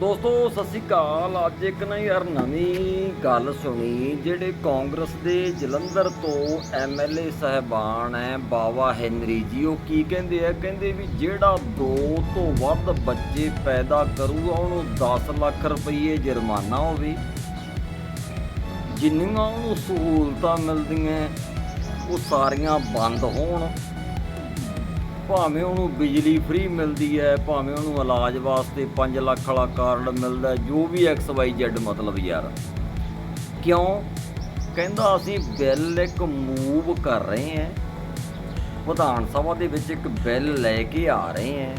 ਦੋਸਤੋ, ਸਤਿ ਸ਼੍ਰੀ ਅਕਾਲ। ਅੱਜ ਇੱਕ ਨਾ ਯਾਰ ਨਵੀਂ ਗੱਲ ਸੁਣੀ, ਜਿਹੜੇ ਕਾਂਗਰਸ ਦੇ ਜਲੰਧਰ ਤੋਂ ਐਮਐਲਏ ਸਹਿਬਾਨ ਹੈ, ਬਾਵਾ ਹੈਨਰੀ ਜੀ, ਉਹ ਕੀ ਕਹਿੰਦੇ ਆ? ਕਹਿੰਦੇ ਵੀ ਜਿਹੜਾ ਦੋ ਤੋਂ ਵੱਧ ਬੱਚੇ ਪੈਦਾ ਕਰੂਗਾ, ਉਹਨੂੰ 10 ਲੱਖ ਰੁਪਏ ਜੁਰਮਾਨਾ ਹੋਵੇ ਜਿੰਨੀਆਂ ਉਹਨੂੰ ਸਹੂਲਤਾਂ ਮਿਲਦੀਆਂ, ਉਹ ਸਾਰੀਆਂ ਬੰਦ ਹੋਣ। ਭਾਵੇਂ ਉਹਨੂੰ ਬਿਜਲੀ ਫ੍ਰੀ ਮਿਲਦੀ ਹੈ, ਭਾਵੇਂ ਉਹਨੂੰ ਇਲਾਜ ਵਾਸਤੇ 5 ਲੱਖ ਵਾਲਾ ਕਾਰਡ ਮਿਲਦਾ ਜੋ ਵੀ ਐਕਸ ਵਾਈ ਜ਼ੈਡ ਮਤਲਬ ਯਾਰ। ਕਿਉਂ? ਕਹਿੰਦਾ ਅਸੀਂ ਬਿੱਲ ਇੱਕ ਮੂਵ ਕਰ ਰਹੇ ਹਾਂ। ਵਿਧਾਨ ਸਭਾ ਦੇ ਵਿੱਚ ਇੱਕ ਬਿੱਲ ਲੈ ਕੇ ਆ ਰਹੇ ਹਾਂ।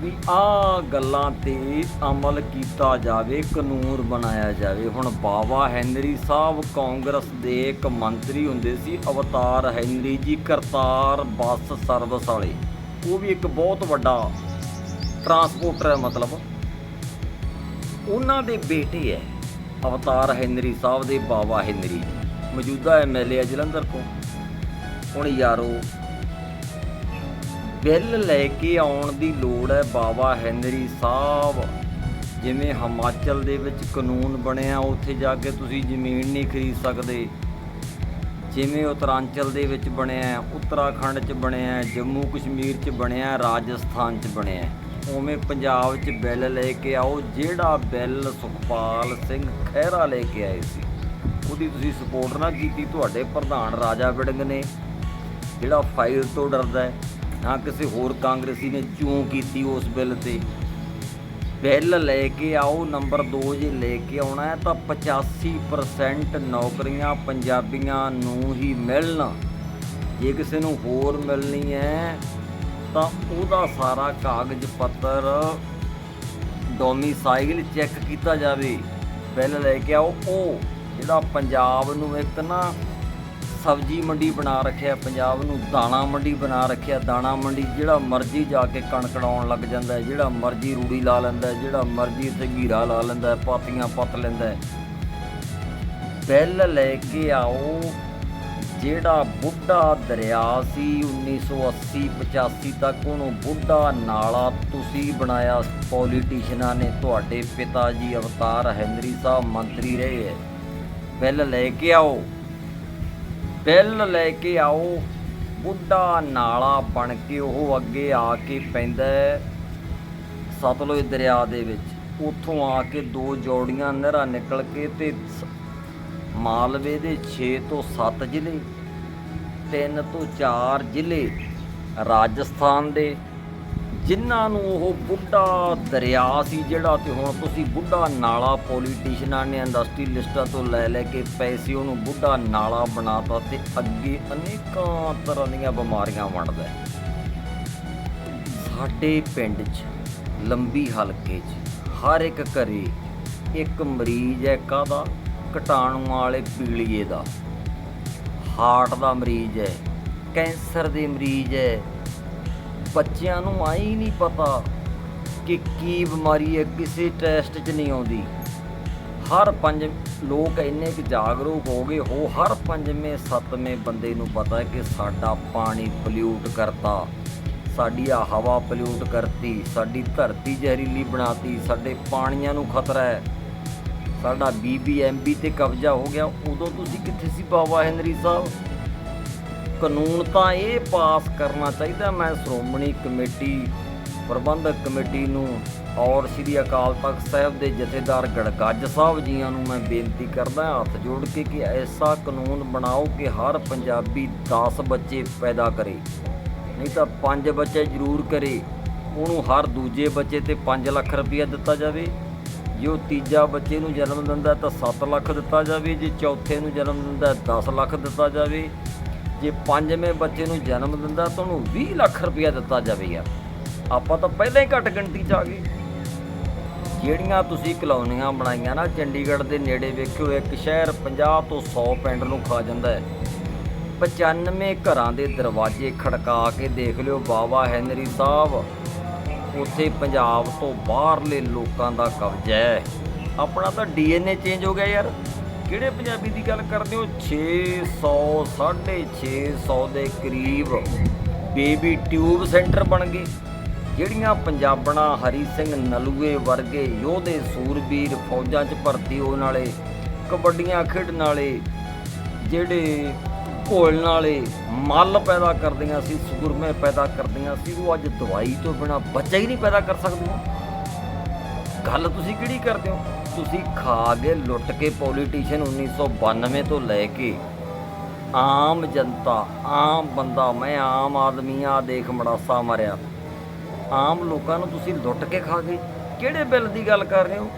ਵੀ ਆ ਗੱਲਾਂ ਤੇ ਅਮਲ ਕੀਤਾ ਜਾਵੇ, ਕਾਨੂੰਨ ਬਣਾਇਆ ਜਾਵੇ। ਹੁਣ ਬਾਵਾ ਹੈਨਰੀ ਸਾਹਿਬ ਕਾਂਗਰਸ ਦੇ ਇੱਕ ਮੰਤਰੀ ਹੁੰਦੇ ਸੀ, ਅਵਤਾਰ ਹੈਨਰੀ ਜੀ, ਕਰਤਾਰ ਬੱਸ ਸਰਵਿਸ ਵਾਲੇ। ਉਹ ਵੀ ਇੱਕ ਬਹੁਤ ਵੱਡਾ ਟਰਾਂਸਪੋਰਟਰ ਹੈ ਮਤਲਬ। ਉਹਨਾਂ ਦੇ ਬੇਟੇ ਹੈ, ਅਵਤਾਰ ਹੈਨਰੀ ਸਾਹਿਬ ਦੇ ਬਾਵਾ ਹੈਨਰੀ ਜੀ। ਮੌਜੂਦਾ ਐਮਐਲਏ ਹੈ ਜਲੰਧਰ ਤੋਂ ਹੁਣ ਯਾਰੋ ਬਿੱਲ ਲੈ ਕੇ ਆਉਣ ਦੀ ਲੋੜ ਹੈ ਬਾਬਾ ਹੈਨਰੀ ਸਾਹਿਬ। ਜਿਵੇਂ ਹਿਮਾਚਲ ਦੇ ਵਿੱਚ ਕਾਨੂੰਨ ਬਣਿਆ, ਉੱਥੇ ਜਾ ਕੇ ਤੁਸੀਂ ਜ਼ਮੀਨ ਨਹੀਂ ਖਰੀਦ ਸਕਦੇ। ਜਿਵੇਂ ਉਤਰਾਂਚਲ ਦੇ ਵਿੱਚ ਬਣਿਆ ਉੱਤਰਾਖੰਡ 'ਚ ਬਣਿਆ ਜੰਮੂ ਕਸ਼ਮੀਰ 'ਚ ਬਣਿਆ ਰਾਜਸਥਾਨ 'ਚ ਬਣਿਆ ਉਵੇਂ ਪੰਜਾਬ 'ਚ ਬਿੱਲ ਲੈ ਕੇ ਆਓ, ਜਿਹੜਾ ਬਿੱਲ ਸੁਖਪਾਲ ਸਿੰਘ ਖਹਿਰਾ ਲੈ ਕੇ ਆਏ ਸੀ। ਉਹਦੀ ਤੁਸੀਂ ਸਪੋਰਟ ਨਾ ਕੀਤੀ, ਤੁਹਾਡੇ ਪ੍ਰਧਾਨ ਰਾਜਾ ਵਿੜੰਗ ਨੇ, ਜਿਹੜਾ ਫਾਈਲ ਤੋਂ ਡਰਦਾ ਹੈ। ਨਾ ਕਿਸੇ ਹੋਰ ਕਾਂਗਰਸੀ ਨੇ ਚੋਂ ਕੀਤੀ ਉਸ ਬਿੱਲ ਤੇ? ਬਿੱਲ ਲੈ ਕੇ ਆਓ, ਨੰਬਰ 2 ਜੇ ਲੈ ਕੇ ਆਉਣਾ ਹੈ, ਤਾਂ 85% ਨੌਕਰੀਆਂ ਪੰਜਾਬੀਆਂ ਨੂੰ ਹੀ ਮਿਲਣ। ਜੇ ਕਿਸੇ ਨੂੰ ਹੋਰ ਮਿਲਣੀ ਹੈ, ਤਾਂ ਉਹਦਾ ਸਾਰਾ ਕਾਗਜ਼ ਪੱਤਰ ਡੋਮਿਸਾਈਲ ਚੈੱਕ ਕੀਤਾ ਜਾਵੇ। ਬਿੱਲ ਲੈ ਕੇ ਆਓ, ਉਹ ਜਿਹੜਾ ਪੰਜਾਬ ਨੂੰ ਇੱਕ ਨਾ ਸਬਜ਼ੀ ਮੰਡੀ ਬਣਾ ਰੱਖਿਆ, ਪੰਜਾਬ ਨੂੰ ਦਾਣਾ ਮੰਡੀ ਬਣਾ ਰੱਖਿਆ, ਦਾਣਾ ਮੰਡੀ ਜਿਹੜਾ ਮਰਜ਼ੀ ਜਾ ਕੇ ਕਣਕ ਲਾਉਣ ਲੱਗ ਜਾਂਦਾ ਜਿਹੜਾ ਮਰਜ਼ੀ ਰੂੜੀ ਲਾ ਲੈਂਦਾ ਜਿਹੜਾ ਮਰਜ਼ੀ ਤੇ ਘੀਰਾ ਲਾ ਲੈਂਦਾ ਪਾਤੀਆਂ ਪੱਤ ਲੈਂਦਾ ਹੈ। ਲੈ ਕੇ ਆਓ, ਜਿਹੜਾ ਬੁੱਢਾ ਦਰਿਆ ਸੀ 1980 85 ਤੱਕ, ਉਹਨੂੰ ਬੁੱਢਾ ਨਾਲਾ ਤੁਸੀਂ ਬਣਾਇਆ ਪੋਲੀਟੀਸ਼ੀਅਨਾਂ ਨੇ ਤੁਹਾਡੇ ਪਿਤਾ ਜੀ, ਅਵਤਾਰ ਹੈਨਰੀ ਸਾਹਿਬ ਮੰਤਰੀ ਰਹੇ ਹੈ। ਬਿੱਲ ਲੈ ਕੇ ਆਓ। ਬਿੱਲ ਲੈ ਕੇ ਆਓ। ਬੁੱਢਾ ਨਾਲਾ ਬਣ ਕੇ ਉਹ ਅੱਗੇ ਆ ਕੇ ਪੈਂਦਾ ਸਤਲੁਜ ਦਰਿਆ ਦੇ ਵਿੱਚ। ਉੱਥੋਂ ਆ ਕੇ ਦੋ ਜੋੜੀਆਂ ਨਹਿਰਾਂ ਨਿਕਲ ਕੇ ਤੇ ਸ- ਮਾਲਵੇ ਦੇ 6 ਤੋਂ 7 ਜ਼ਿਲ੍ਹੇ 3 ਤੋਂ 4 ਜ਼ਿਲ੍ਹੇ ਰਾਜਸਥਾਨ ਦੇ ਜਿਨ੍ਹਾਂ ਨੂੰ ਉਹ ਬੁੱਢਾ ਦਰਿਆ ਸੀ ਜਿਹੜਾ ਤੇ ਹੁਣ ਤੁਸੀਂ ਬੁੱਢਾ ਨਾਲਾ ਪੋਲੀਟੀਸ਼ੀਅਨਾਂ ਨੇ ਇੰਡਸਟਰੀ ਲਿਸਟਾਂ ਤੋਂ ਲੈ ਲੈ ਕੇ ਪੈਸੇ ਉਹਨੂੰ ਬੁੱਢਾ ਨਾਲਾ ਬਣਾਤਾ ਤੇ ਅੱਗੇ ਅਨੇਕਾਂ ਤਰ੍ਹਾਂ ਦੀਆਂ ਬਿਮਾਰੀਆਂ ਵੰਡਦਾ ਸਾਡੇ ਪਿੰਡ 'ਚ ਲੰਬੀ ਹਲਕੇ 'ਚ ਹਰ ਇੱਕ ਘਰੇ ਇੱਕ ਮਰੀਜ਼ ਹੈ ਕਾਹਦਾ? ਘਟਾਣੂ ਵਾਲੇ ਪੀਲੀਏ ਦਾ। ਹਾਰਟ ਦਾ ਮਰੀਜ਼ ਹੈ, ਕੈਂਸਰ ਦੇ ਮਰੀਜ਼ ਹੈ ਬੱਚਿਆਂ ਨੂੰ ਆਈ ਨਹੀਂ ਪਤਾ ਕਿ ਕੀ ਬਿਮਾਰੀ ਹੈ, ਕਿਸੇ ਟੈਸਟ 'ਚ ਨਹੀਂ ਆਉਂਦੀ। ਹਰ ਪੰਜ ਲੋਕ ਇੰਨੇ ਕਿ ਜਾਗਰੂਕ ਹੋ ਗਏ ਹੋ ਹਰ ਪੰਜਵੇਂ, ਸੱਤਵੇਂ ਬੰਦੇ ਨੂੰ ਪਤਾ ਹੈ ਕਿ ਸਾਡਾ ਪਾਣੀ ਪੋਲਿਊਟ ਕਰਤਾ। ਸਾਡੀ ਆ ਹਵਾ ਪੋਲਿਊਟ ਕਰਤੀ, ਸਾਡੀ ਧਰਤੀ ਜ਼ਹਿਰੀਲੀ ਬਣਾਤੀ, ਸਾਡੇ ਪਾਣੀਆਂ ਨੂੰ ਖਤਰਾ ਹੈ। ਸਾਡਾ ਬੀਬੀਐਮਬੀ ਤੇ ਕਬਜ਼ਾ ਹੋ ਗਿਆ, ਉਦੋਂ ਤੁਸੀਂ ਕਿੱਥੇ ਸੀ ਬਾਬਾ ਹੈਨਰੀ ਸਾਹਿਬ? ਕਾਨੂੰਨ ਤਾਂ ਇਹ ਪਾਸ ਕਰਨਾ ਚਾਹੀਦਾ। ਮੈਂ ਸ਼੍ਰੋਮਣੀ ਕਮੇਟੀ, ਪ੍ਰਬੰਧਕ ਕਮੇਟੀ ਨੂੰ ਔਰ ਸ੍ਰੀ ਅਕਾਲ ਤਖਤ ਸਾਹਿਬ ਦੇ ਜਥੇਦਾਰ ਗੜਗੱਜ ਸਾਹਿਬ ਜੀਆਂ ਨੂੰ ਮੈਂ ਬੇਨਤੀ ਕਰਦਾ, ਹੱਥ ਜੋੜ ਕੇ ਕਿ ਐਸਾ ਕਾਨੂੰਨ ਬਣਾਓ ਕਿ ਹਰ ਪੰਜਾਬੀ 10 ਬੱਚੇ ਪੈਦਾ ਕਰੇ। ਨਹੀਂ ਤਾਂ 5 ਬੱਚੇ ਜ਼ਰੂਰ ਕਰੇ। ਉਹਨੂੰ ਹਰ ਦੂਜੇ ਬੱਚੇ ਤੇ 5 ਲੱਖ ਰੁਪਇਆ ਦਿੱਤਾ ਜਾਵੇ। ਜੇ ਉਹ ਤੀਜਾ ਬੱਚੇ ਨੂੰ ਜਨਮ ਦਿੰਦਾ ਤਾਂ 7 ਲੱਖ ਦਿੱਤਾ ਜਾਵੇ। ਜੇ ਚੌਥੇ ਨੂੰ ਜਨਮ ਦਿੰਦਾ ਹੈ 10 ਲੱਖ ਦਿੱਤਾ ਜਾਵੇ। ਜੇ ਪੰਜਵੇਂ ਬੱਚੇ ਨੂੰ ਜਨਮ ਦਿੰਦਾ ਤਾਂ ਉਹਨੂੰ 20 ਲੱਖ ਰੁਪਇਆ ਦਿੱਤਾ ਜਾਵੇ ਯਾਰ ਆਪਾਂ ਤਾਂ ਪਹਿਲਾਂ ਹੀ ਘੱਟ ਗਿਣਤੀ 'ਚ ਆ ਗਏ। ਜਿਹੜੀਆਂ ਤੁਸੀਂ ਕਲੋਨੀਆਂ ਬਣਾਈਆਂ ਨਾ, ਚੰਡੀਗੜ੍ਹ ਦੇ ਨੇੜੇ ਵੇਖਿਓ, ਇੱਕ ਸ਼ਹਿਰ 50 ਤੋਂ 100 ਪਿੰਡ ਨੂੰ ਖਾ ਜਾਂਦਾ ਹੈ। 95 ਘਰਾਂ ਦੇ ਦਰਵਾਜ਼ੇ ਖੜਕਾ ਕੇ ਦੇਖ ਲਿਓ ਬਾਬਾ ਹੈਨਰੀ ਸਾਹਿਬ। ਉੱਥੇ ਪੰਜਾਬ ਤੋਂ ਬਾਹਰਲੇ ਲੋਕਾਂ ਦਾ ਕਬਜ਼ਾ ਹੈ। ਆਪਣਾ ਤਾਂ ਡੀਐਨਏ ਚੇਂਜ ਹੋ ਗਿਆ ਯਾਰ। ਕਿਹੜੇ ਪੰਜਾਬੀ ਦੀ ਗੱਲ ਕਰਦੇ ਹੋ? 600 650 ਦੇ ਕਰੀਬ ਬੇਬੀ ਟਿਊਬ ਸੈਂਟਰ ਬਣ ਗਏ ਜਿਹੜੀਆਂ ਪੰਜਾਬਣਾ ਹਰੀ ਸਿੰਘ ਨਲੂਏ ਵਰਗੇ ਯੋਧੇ ਸੂਰਬੀਰ ਫੌਜਾਂ 'ਚ ਭਰਤੀ ਹੋਣ ਵਾਲੇ, ਕਬੱਡੀਆਂ ਖੇਡਣ ਵਾਲੇ, ਜਿਹੜੇ ਘੋਲਣ ਵਾਲੇ ਮੱਲ ਪੈਦਾ ਕਰਦੀਆਂ ਸੀ ਸੂਰਮੇ ਪੈਦਾ ਕਰਦੀਆਂ ਸੀ, ਉਹ ਅੱਜ ਦਵਾਈ ਤੋਂ ਬਿਨਾ ਬੱਚਾ ਹੀ ਨਹੀਂ ਪੈਦਾ ਕਰ ਸਕਦੀਆਂ। ਗੱਲ ਤੁਸੀਂ ਕਿਹੜੀ ਕਰਦੇ ਹੋ? ਤੁਸੀਂ ਖਾ ਕੇ ਲੁੱਟ ਕੇ ਪੋਲੀਟੀਸ਼ੀਅਨ 1992 ਤੋਂ ਲੈ ਕੇ ਆਮ ਜਨਤਾ, ਆਮ ਬੰਦਾ, ਮੈਂ ਆਮ ਆਦਮੀ ਆ, ਦੇਖ ਮੜਾਸਾ ਮਰਿਆ। ਆਮ ਲੋਕਾਂ ਨੂੰ ਤੁਸੀਂ ਲੁੱਟ ਕੇ ਖਾ ਗਏ। ਕਿਹੜੇ ਬਿੱਲ ਦੀ ਗੱਲ ਕਰ ਰਹੇ ਹੋ?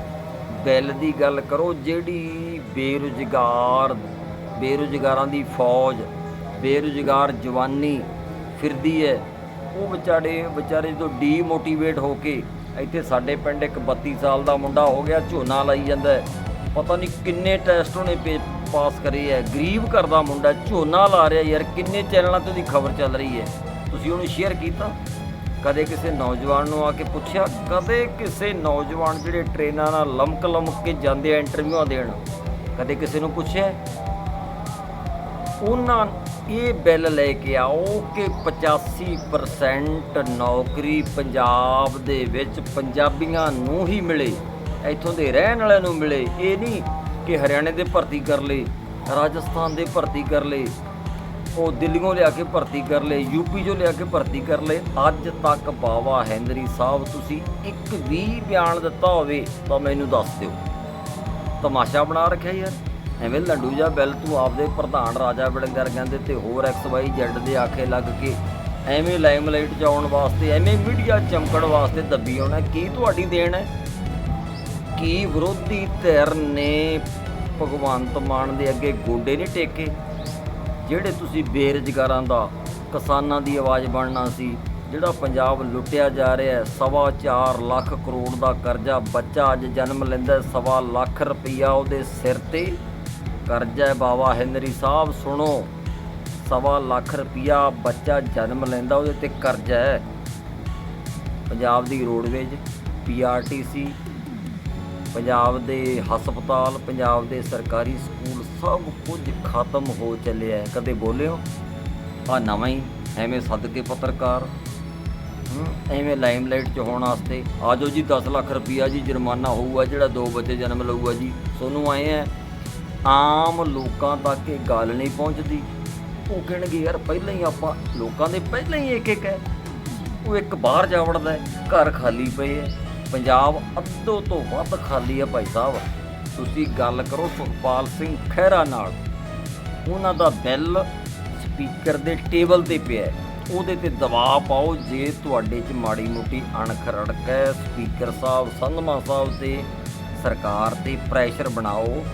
ਬਿੱਲ ਦੀ ਗੱਲ ਕਰੋ ਜਿਹੜੀ ਬੇਰੁਜ਼ਗਾਰ, ਬੇਰੁਜ਼ਗਾਰਾਂ ਦੀ ਫੌਜ, ਬੇਰੁਜ਼ਗਾਰ ਜਵਾਨੀ ਫਿਰਦੀ ਹੈ, ਉਹ ਵਿਚਾਰੇ ਵਿਚਾਰੇ ਜਦੋਂ ਡੀਮੋਟੀਵੇਟ ਹੋ ਕੇ ਇੱਥੇ ਸਾਡੇ ਪਿੰਡ ਇੱਕ 32 ਸਾਲ ਦਾ ਮੁੰਡਾ ਹੋ ਗਿਆ, ਝੋਨਾ ਲਾਈ ਜਾਂਦਾ ਪਤਾ ਨਹੀਂ ਕਿੰਨੇ ਟੈਸਟ ਉਹਨੇ ਪੇ- ਪਾਸ ਕਰੇ ਹੈ। ਗਰੀਬ ਘਰ ਦਾ ਮੁੰਡਾ ਝੋਨਾ ਲਾ ਰਿਹਾ ਯਾਰ, ਕਿੰਨੇ ਚੈਨਲਾਂ ਤੇ ਉਹਦੀ ਖਬਰ ਚੱਲ ਰਹੀ ਹੈ। ਤੁਸੀਂ ਉਹਨੂੰ ਸ਼ੇਅਰ ਕੀਤਾ? ਕਦੇ ਕਿਸੇ ਨੌਜਵਾਨ ਨੂੰ ਆ ਕੇ ਪੁੱਛਿਆ? ਕਦੇ ਕਿਸੇ ਨੌਜਵਾਨ ਜਿਹੜੇ ਟ੍ਰੇਨਾਂ ਨਾਲ ਲਮਕ ਲਮਕ ਕੇ ਜਾਂਦੇ ਆ ਇੰਟਰਵਿਊਆਂ ਦੇਣ, ਕਦੇ ਕਿਸੇ ਨੂੰ ਪੁੱਛਿਆ? ਉਹਨਾਂ ਇਹ ਬਿੱਲ ਲੈ ਕੇ ਆਓ ਕਿ 85% ਨੌਕਰੀ ਪੰਜਾਬ ਦੇ ਵਿੱਚ ਪੰਜਾਬੀਆਂ ਨੂੰ ਹੀ ਮਿਲੇ, ਇੱਥੋਂ ਦੇ ਰਹਿਣ ਵਾਲਿਆਂ ਨੂੰ ਮਿਲੇ। ਇਹ ਨਹੀਂ ਕਿ ਹਰਿਆਣੇ ਦੇ ਭਰਤੀ ਕਰ ਲਏ, ਰਾਜਸਥਾਨ ਦੇ ਭਰਤੀ ਕਰ ਲਏ, ਉਹ ਦਿੱਲੀੋਂ ਲਿਆ ਕੇ ਭਰਤੀ ਕਰ ਲਏ, ਯੂਪੀ ਚੋਂ ਲਿਆ ਕੇ ਭਰਤੀ ਕਰ ਲਏ। ਅੱਜ ਤੱਕ ਬਾਵਾ ਹੈਂਦਰੀ ਸਾਹਿਬ, ਤੁਸੀਂ ਇੱਕ ਵੀ ਬਿਆਨ ਦਿੱਤਾ ਹੋਵੇ ਤਾਂ ਮੈਨੂੰ ਦੱਸ ਦਿਓ। ਤਮਾਸ਼ਾ ਬਣਾ ਰੱਖਿਆ ਯਾਰ। ਐਵੇਂ ਲੰਡੂ ਜਾ ਬਿੱਲ ਤੂੰ ਆਪਦੇ ਪ੍ਰਧਾਨ ਰਾਜਾ ਵੜਿੰਗਰ ਕਹਿੰਦੇ ਤੇ ਹੋਰ ਐਕਸ ਵਾਈ ਜ਼ੈਡ ਦੇ ਆਖੇ ਲੱਗ ਕੇ ਐਵੇਂ ਲਾਈਮਲਾਈਟ ਚ ਆਉਣ ਵਾਸਤੇ, ਐਵੇਂ ਮੀਡੀਆ ਚਮਕਣ ਵਾਸਤੇ ਦੱਬੀ ਆਉਣਾ, ਕੀ ਤੁਹਾਡੀ ਦੇਣ ਹੈ? ਕੀ ਵਿਰੋਧੀ ਧਿਰ ਨੇ ਭਗਵੰਤ ਮਾਨ ਦੇ ਅੱਗੇ ਗੋਡੇ ਨਹੀਂ ਟੇਕੇ? ਜਿਹੜੇ ਤੁਸੀਂ ਬੇਰੁਜ਼ਗਾਰਾਂ ਦਾ, ਕਿਸਾਨਾਂ ਦੀ ਆਵਾਜ਼ ਬਣਨਾ ਸੀ, ਜਿਹੜਾ ਪੰਜਾਬ ਲੁੱਟਿਆ ਜਾ ਰਿਹਾ ਹੈ, ਸਵਾ ਚਾਰ ਲੱਖ ਕਰੋੜ ਦਾ ਕਰਜ਼ਾ, ਬੱਚਾ ਅੱਜ ਜਨਮ ਲੈਂਦਾ ਸਵਾ ਲੱਖ ਰੁਪਈਆ ਉਹਦੇ ਸਿਰ ਤੇ। ਕਰਜ਼ਾ ਹੈ ਬਾਬਾ ਹੈਨਰੀ ਸਾਹਿਬ, ਸੁਣੋ। ਸਵਾ ਲੱਖ ਰੁਪਈਆ ਬੱਚਾ ਜਨਮ ਲੈਂਦਾ, ਉਹਦੇ ਤੇ ਕਰਜ਼ਾ ਹੈ। ਪੰਜਾਬ ਦੀ ਰੋਡਵੇਜ ਪੀਆਰਟੀਸੀ ਪੰਜਾਬ ਦੇ ਹਸਪਤਾਲ, ਪੰਜਾਬ ਦੇ ਸਰਕਾਰੀ ਸਕੂਲ, ਸਭ ਕੁਝ ਖਤਮ ਹੋ ਚੱਲਿਆ ਕਦੇ ਬੋਲਿਓ? ਆ ਨਵਾਂ ਹੀ, ਐਵੇਂ ਸਦਕੇ ਪੱਤਰਕਾਰ ਐਵੇਂ ਲਾਈਮਲਾਈਟ 'ਚ ਹੋਣ ਵਾਸਤੇ। ਆਜੋ ਜੀ 10 ਲੱਖ ਰੁਪਈਆ ਜੀ ਜੁਰਮਾਨਾ ਹੋਊਗਾ, ਜਿਹੜਾ ਦੋ ਬੱਚੇ ਜਨਮ ਲਊਗਾ ਜੀ। ਸੋਨੂੰ ਆਏ ਹੈ ਆਮ ਲੋਕਾਂ ਤੱਕ ਇਹ ਗੱਲ ਨਹੀਂ ਪਹੁੰਚਦੀ। ਉਹ ਕਹਿਣਗੇ ਯਾਰ, ਪਹਿਲਾਂ ਹੀ ਆਪਾਂ ਲੋਕਾਂ ਦੇ ਪਹਿਲਾਂ ਹੀ ਇੱਕ ਇੱਕ ਹੈ। ਉਹ ਇੱਕ ਬਾਹਰ ਜਾ ਵੜਦਾ ਘਰ ਖਾਲੀ ਪਏ ਹੈ। ਪੰਜਾਬ ਅੱਧੋ ਤੋਂ ਵੱਧ ਖਾਲੀ ਹੈ ਭਾਈ ਸਾਹਿਬ। ਤੁਸੀਂ ਗੱਲ ਕਰੋ ਸੁਖਪਾਲ ਸਿੰਘ ਖਹਿਰਾ ਨਾਲ। ਉਹਨਾਂ ਦਾ ਬਿੱਲ ਸਪੀਕਰ ਦੇ ਟੇਬਲ ਤੇ ਪਿਆ ਹੈ। ਉਹਦੇ ਤੇ ਦਬਾਅ ਪਾਓ, ਜੇ ਤੁਹਾਡੇ 'ਚ ਮਾੜੀ ਮੋਟੀ ਅਣਖ ਰੜਕ ਹੈ, ਸਪੀਕਰ ਸਾਹਿਬ, ਸੰਧਮਾ ਸਾਹਿਬ ਤੇ ਸਰਕਾਰ ਤੇ ਪ੍ਰੈਸ਼ਰ ਬਣਾਓ।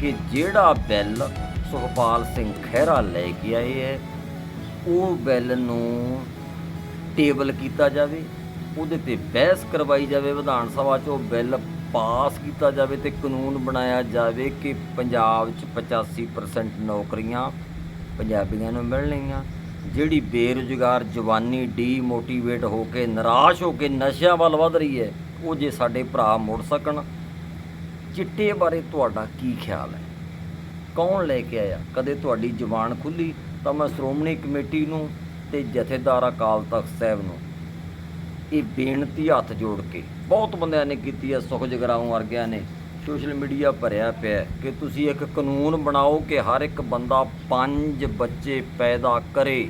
ਕਿ ਜਿਹੜਾ ਬਿੱਲ ਸੁਖਪਾਲ ਸਿੰਘ ਖਹਿਰਾ ਲੈ ਕੇ ਆਏ ਹੈ, ਉਹ ਬਿੱਲ ਨੂੰ ਟੇਬਲ ਕੀਤਾ ਜਾਵੇ, ਉਹਦੇ ਤੇ ਬਹਿਸ ਕਰਵਾਈ ਜਾਵੇ, ਵਿਧਾਨ ਸਭਾ 'ਚ ਉਹ ਬਿੱਲ ਪਾਸ ਕੀਤਾ ਜਾਵੇ ਤੇ ਕਾਨੂੰਨ ਬਣਾਇਆ ਜਾਵੇ ਕਿ ਪੰਜਾਬ 'ਚ 85% ਨੌਕਰੀਆਂ ਪੰਜਾਬੀਆਂ ਨੂੰ ਮਿਲਣਗੀਆਂ। ਜਿਹੜੀ ਬੇਰੁਜ਼ਗਾਰ ਜਵਾਨੀ ਡੀਮੋਟੀਵੇਟ ਹੋ ਕੇ, ਨਿਰਾਸ਼ ਹੋ ਕੇ ਨਸ਼ਿਆਂ ਵੱਲ ਵਧ ਰਹੀ ਹੈ, ਉਹ ਜੇ ਸਾਡੇ ਭਰਾ ਮੁੜ ਸਕਣ ਚਿੱਟੇ ਬਾਰੇ ਤੁਹਾਡਾ ਕੀ ਖਿਆਲ ਹੈ? ਕੌਣ ਲੈ ਕੇ ਆਇਆ? ਕਦੇ ਤੁਹਾਡੀ ਜ਼ੁਬਾਨ ਖੁੱਲੀ? ਤਾਂ ਮੈਂ ਸ਼੍ਰੋਮਣੀ ਕਮੇਟੀ ਨੂੰ ਤੇ ਜਥੇਦਾਰ ਅਕਾਲ ਤਖਤ ਸਾਹਿਬ ਨੂੰ ਇਹ ਬੇਨਤੀ ਹੱਥ ਜੋੜ ਕੇ, ਬਹੁਤ ਬੰਦਿਆਂ ਨੇ ਕੀਤੀ ਹੈ, ਸੁਖ ਜਗਰਾਉਂ ਵਰਗਿਆਂ ਨੇ, ਸੋਸ਼ਲ ਮੀਡੀਆ ਭਰਿਆ ਪਿਆ ਕਿ ਤੁਸੀਂ ਇੱਕ ਕਾਨੂੰਨ ਬਣਾਓ ਕਿ ਹਰ ਇੱਕ ਬੰਦਾ ਪੰਜ ਬੱਚੇ ਪੈਦਾ ਕਰੇ।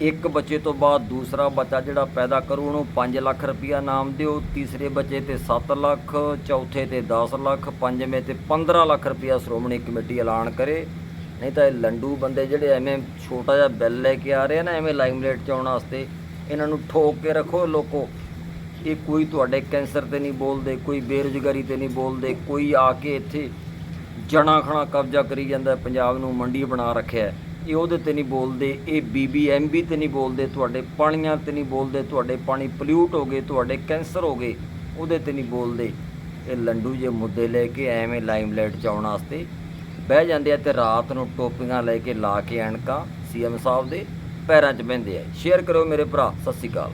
ਇੱਕ ਬੱਚੇ ਤੋਂ ਬਾਅਦ ਦੂਸਰਾ ਬੱਚਾ ਜਿਹੜਾ ਪੈਦਾ ਕਰੂ, ਉਹਨੂੰ 5 ਲੱਖ ਰੁਪਇਆ ਨਾਮ ਦਿਓ। ਤੀਸਰੇ ਬੱਚੇ ਤੇ 7 ਲੱਖ, ਚੌਥੇ ਤੇ 10 ਲੱਖ, ਪੰਜਵੇਂ ਤੇ 15 ਲੱਖ ਰੁਪਇਆ ਸ਼੍ਰੋਮਣੀ ਕਮੇਟੀ ਐਲਾਨ ਕਰੇ। ਨਹੀਂ ਤਾਂ ਇਹ ਲੰਡੂ ਬੰਦੇ ਜਿਹੜੇ ਐਵੇਂ ਛੋਟਾ ਜਿਹਾ ਬਿੱਲ ਲੈ ਕੇ ਆ ਰਹੇ ਨਾ, ਐਵੇਂ ਲਾਈਮਲਾਈਟ ਚ ਆਉਣ ਵਾਸਤੇ, ਇਹਨਾਂ ਨੂੰ ਠੋਕ ਕੇ ਰੱਖੋ ਲੋਕੋ। ਇਹ ਕੋਈ ਤੁਹਾਡੇ ਕੈਂਸਰ ਤੇ ਨਹੀਂ ਬੋਲਦੇ, ਕੋਈ ਬੇਰੁਜ਼ਗਾਰੀ ਤੇ ਨਹੀਂ ਬੋਲਦੇ, ਕੋਈ ਆ ਕੇ ਇੱਥੇ ਜਣਾ ਖਣਾ ਕਬਜ਼ਾ ਕਰੀ ਜਾਂਦਾ, ਪੰਜਾਬ ਨੂੰ ਮੰਡੀ ਬਣਾ ਰੱਖਿਆ ਹੈ। ਇਹ ਉਹਦੇ ਤੇ ਨਹੀਂ ਬੋਲਦੇ, ਇਹ ਬੀਬੀਐਮਬੀ ਤੇ ਨਹੀਂ ਬੋਲਦੇ, ਤੁਹਾਡੇ ਪਾਣੀਆਂ ਤੇ ਨਹੀਂ ਬੋਲਦੇ, ਤੁਹਾਡੇ ਪਾਣੀ ਪੋਲਿਊਟ ਹੋ ਗਏ, ਤੁਹਾਡੇ ਕੈਂਸਰ ਹੋ ਗਏ, ਉਹਦੇ ਤੇ ਨਹੀਂ ਬੋਲਦੇ। ਇਹ ਲੰਡੂ ਜੇ ਮੁੱਦੇ ਲੈ ਕੇ ਐਵੇਂ ਲਾਈਮਲਾਈਟ ਚ ਆਉਣ ਵਾਸਤੇ ਬਹਿ ਜਾਂਦੇ ਆ ਤੇ ਰਾਤ ਨੂੰ ਟੋਪੀਆਂ ਲੈ ਕੇ ਲਾ ਕੇ ਐਨਕਾਂ ਸੀਐਮ ਸਾਹਿਬ ਦੇ ਪੈਰਾਂ 'ਚ ਬਹਿੰਦੇ ਆ। ਸ਼ੇਅਰ ਕਰੋ ਮੇਰੇ ਭਰਾ, ਸਤਿ ਸ਼੍ਰੀ ਅਕਾਲ।